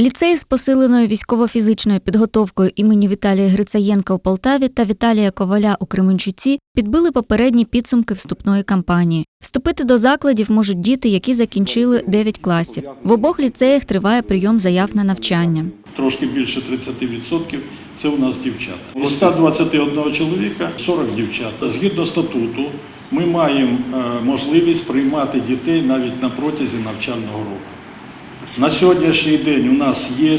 Ліцей з посиленою військово-фізичною підготовкою імені Віталія Грицаєнка у Полтаві та Віталія Коваля у Кременчуці підбили попередні підсумки вступної кампанії. Вступити до закладів можуть діти, які закінчили 9 класів. В обох ліцеях триває прийом заяв на навчання. Трошки більше 30% це у нас дівчата. Із 121 чоловіка 40 дівчат. Згідно статуту, ми маємо е, можливість приймати дітей навіть на протязі навчального року. На сьогоднішній день у нас є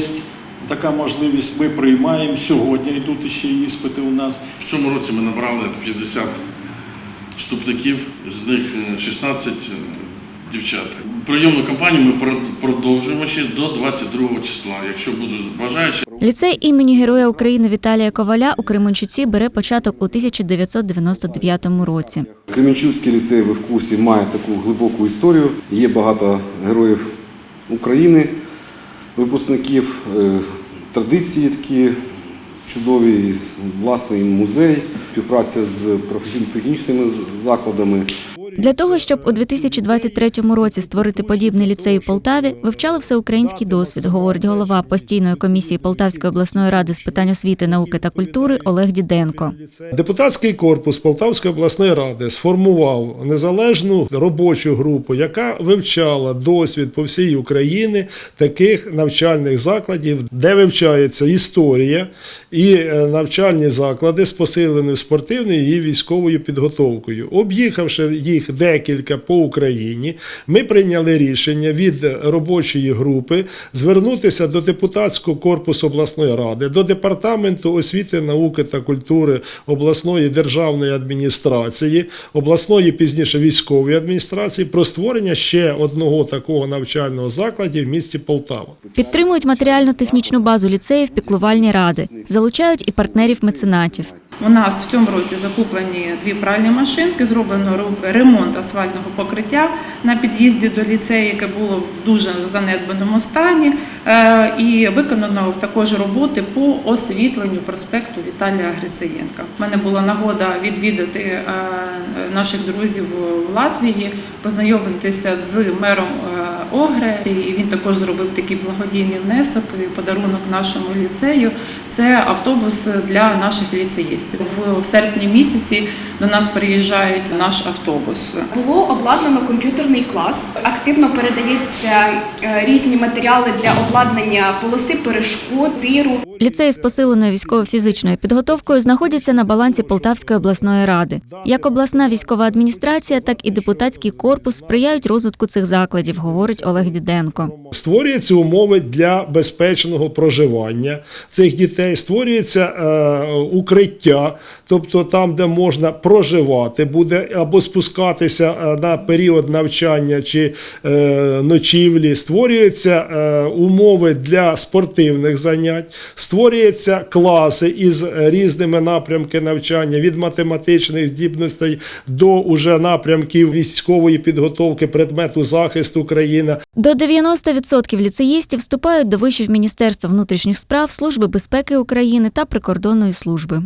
така можливість, ми приймаємо. Сьогодні йдуть ще іспити у нас. В цьому році ми набрали 50 вступників, з них е, 16 е, дівчат. Прийомну кампанію ми прод- продовжуємо ще до 22 числа. Якщо будуть бажаючі, Ліцей імені Героя України Віталія Коваля у Кременчуці бере початок у 1999 році. Кременчуцький ліцей, ви в курсі, має таку глибоку історію. Є багато героїв України, випускників, е, традиції такі чудові, власний музей, співпраця з професійно-технічними закладами. Для того, щоб у 2023 році створити подібний ліцей у Полтаві, вивчали всеукраїнський досвід, говорить голова постійної комісії Полтавської обласної ради з питань освіти, науки та культури Олег Діденко. Депутатський корпус Полтавської обласної ради сформував незалежну робочу групу, яка вивчала досвід по всій Україні таких навчальних закладів, де вивчається історія і е, навчальні заклади з посиленою спортивною і військовою підготовкою. Об'їхавши їх декілька по Україні, ми прийняли рішення від робочої групи звернутися до депутатського корпусу обласної ради, до департаменту освіти, науки та культури обласної державної адміністрації, обласної пізніше військової адміністрації про створення ще одного такого навчального закладу в місті Полтава. Підтримують матеріально-технічну базу ліцеїв піклувальні ради, залучають і партнерів-меценатів. У нас в цьому році закуплені дві пральні машинки, зроблено ремонт асфальтного покриття на під'їзді до ліцею, яке було в дуже занедбаному стані, Е, і виконано також роботи по освітленню проспекту Віталія Грицаєнка. У мене була нагода відвідати е, наших друзів в Латвії, познайомитися з мером е, Огре. І він також зробив такий благодійний внесок і подарунок нашому ліцею. Це автобус для наших ліцеїстів. В серпні місяці до нас приїжджає наш автобус. Було обладнано комп'ютерний клас. Активно передається е, різні матеріали для обладнання полоси перешкод, тиру. Ліцеї з посиленою військово-фізичною підготовкою знаходяться на балансі Полтавської обласної ради. Як обласна військова адміністрація, так і депутатський корпус сприяють розвитку цих закладів, говорить Олег Діденко. Створюються умови для безпечного проживання цих дітей, створюється е, укриття, тобто там, де можна проживати, буде або спускатися е, на період навчання чи е, ночівлі, створюються е, умови для спортивних занять, створюються класи із різними напрямками навчання від математичних здібностей до уже напрямків військової підготовки предмету захисту країни. До 90% ліцеїстів вступають до вишів Міністерства внутрішніх справ, Служби безпеки України та прикордонної служби.